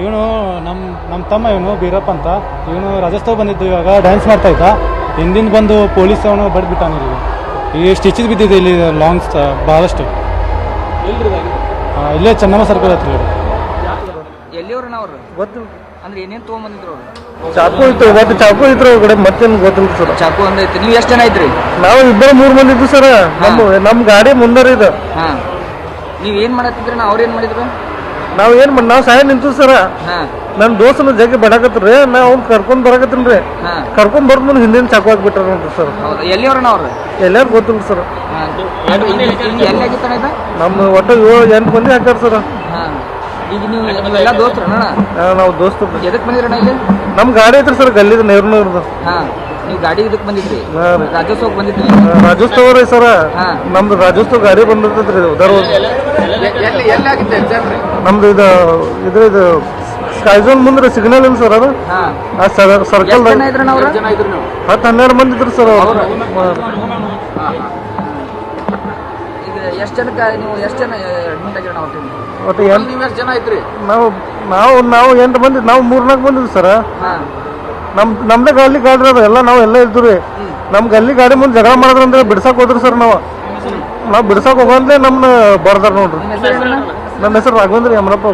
ಇವನು ನಮ್ಮ ನಮ್ಮ ತಮ್ಮ ಇವನು ಬೀರಪ್ಪ ಅಂತ. ಇವನು ರಾಜಸ್ಥಾನ ಬಂದಿದ್ದು ಇವಾಗ ಡ್ಯಾನ್ಸ್ ಮಾಡ್ತಾ ಇದ್ದ. ಹಿಂದಿಂದ ಬಂದು ಪೊಲೀಸ್ ಅವನು ಬಡ್ಬಿಟ್ಟಾನ ಇಲ್ಲಿ. ಈ ಸ್ಟಿಚಸ್ ಬಿದ್ದಿದೆ ಇಲ್ಲಿ ಲಾಂಗ್ಸ್ ಭಾಳಷ್ಟು ಇಲ್ಲೇ ಚೆನ್ನಮ್ಮ ಸರ್ಕಲ್ ಹತ್ರ ಎಲ್ಲಿ ಎಲ್ಲಿಯವ್ರನ್ನ ಅವ್ರು ಅಂದ್ರೆ ಏನೇನ್ ತೊಗೊಂಬಂದಿದ್ರು ಅವ್ರು? ಚಾಕು ಇತ್ತು ಒಟ್ಟು ಚಾಕು ಇದ್ರು ಕಡೆ ಮತ್ತೇನು ಗೊತ್ತಿಲ್ಲ ಸರ್. ಚಾಕು ಒಂದ್ ಐತಿ ನೀವು ಎಷ್ಟು ಜನ ಐತ್ರಿ ನಾವು ಇಬ್ಬರು ಮೂರು ಮಂದಿ ಇದ್ದು ಸರ್. ನಮ್ಮ ನಮ್ಮ ಗಾಡಿ ಮುಂದರ ಇದು. ಹಾ. ನೀವ್ ಏನ್ ಮಾಡತ್ತಿದ್ರಿ? ನಾ ಅವ್ರ ಏನ್ ಮಾಡಿದ್ರು? ನಾವು ಏನ್ ಮಾಡಿ ನಾವು ಸಹಾಯ ನಿಂತು ಸರ. ಹಾ. ನನ್ನ ದೋಸ್ತನ ಜಗ್ಗಿ ಬಡಾಕತ್ರಿ ನಾ ಅವ್ನ್ ಕರ್ಕೊಂಡ್ ಬರಾಕತ್ತೀನಿ ರೀ. ಕರ್ಕೊಂಡ್ ಬರ್ದ ಮುಂದೆ ಹಿಂದಿನ ಚಾಕು ಹಾಕ್ಬಿಟ್ಟಾರ ನೋಡ್ರಿ ಸರ್. ಹೌದಾ? ಎಲ್ಲಿಯವ್ರನ್ನ ಅವ್ರು? ಎಲ್ಲಾರು ಗೊತ್ತಿಲ್ಲ ಸರ್. ಎಲ್ಲಿ ನಮ್ಮ ಒಟ್ಟು ಏಳು ಎಂಟು ಮಂದಿ ಹಾಕ್ಯಾರ ಸರ್. ಈಗ ನೀವು ನೀವೆಲ್ಲ ದೋಸ್ತ್ರಣ್ಣ? ನಾವು ದೋಸ್ತ ಎದಕ್ ಬಂದಿರಣ ಇಲ್ಲಿ? ನಮ್ಮ ಗಾಡಿ ಐತ್ರಿ ಸರ್ ಗಲ್ಲಿದ ನೇರ್ನೂರ್ದು ನೀವು ಗಾಡಿ ಇದಕ್ ಬಂದಿದ್ರಿ? ರಾಜ್ಯೋತ್ಸವಕ್ಕೆ ಬಂದಿದ್ರಿ? ರಾಜೋತ್ಸವ ರೀ ಸರ. ನಮ್ದು ರಾಜೋತ್ಸವ ಗಾಡಿ ಬಂದಿರ್ತೈತ್ರಿ ದರ್ ಎಲ್ಲಿ ಎಲ್ಲಿ ಆಗಿತ್ತು ಎಕ್ಸಾಮ್ ನಮ್ದು ಇದು ಇದ್ರ ಇದು ಸ್ಕೈಝೋನ್ ಮುಂದೆ ಸಿಗ್ನಲ್ ಇಲ್ಲ ಸರ್ ಅದು. ಆ ಸರ್ಕಲ್ ಹತ್ತು ಹನ್ನೆರಡು ಮಂದಿ ಇದ್ರು ಸರ್ ಅವ್ರು. ಎಷ್ಟು ಜನಕ್ಕೆ ನೀವು ಎಷ್ಟು ಜನ ಅಡ್ಮಿಟ್ ಆಗಿರೋಣ ಅವ್ರ ಟೀಮ್ ಒಟ್ಟು ಎಂಟು ನೀವು ಎಷ್ಟು ಜನ ಐತ್ರಿ ನಾವು ನಾವು ನಾವು ಎಂಟು ಮಂದಿ ನಾವು ಮೂರ್ನಾಲ್ಕು ಬಂದಿದ್ವಿ ಸರ್. ನಮ್ ನಮ್ದೇ ಗಾಡಿ ಗಾಡಿ ಅದ. ಎಲ್ಲ ನಾವು ಎಲ್ಲ ಇದ್ವಿ ರೀ ನಮ್ ಗಲ್ಲಿ ಗಾಡಿ ಮುಂದೆ ಜಗಳ ಮಾಡಿದ್ರಂದ್ರೆ ಬಿಡ್ಸಕ್ ಹೋದ್ರಿ ಸರ್ ನಾವು. ನಾವು ಬಿಡ್ಸಕ್ ಹೋಗಂದ್ರೆ ನಮ್ಮನ್ನ ಬರ್ದಾರ ನೋಡ್ರಿ. ನಿಮ್ಮ ಹೆಸರು ಏನಣ್ಣ? ನನ್ನ ಹೆಸರು ರಾಘವೇಂದ್ರ ಯಮರಪ್ಪ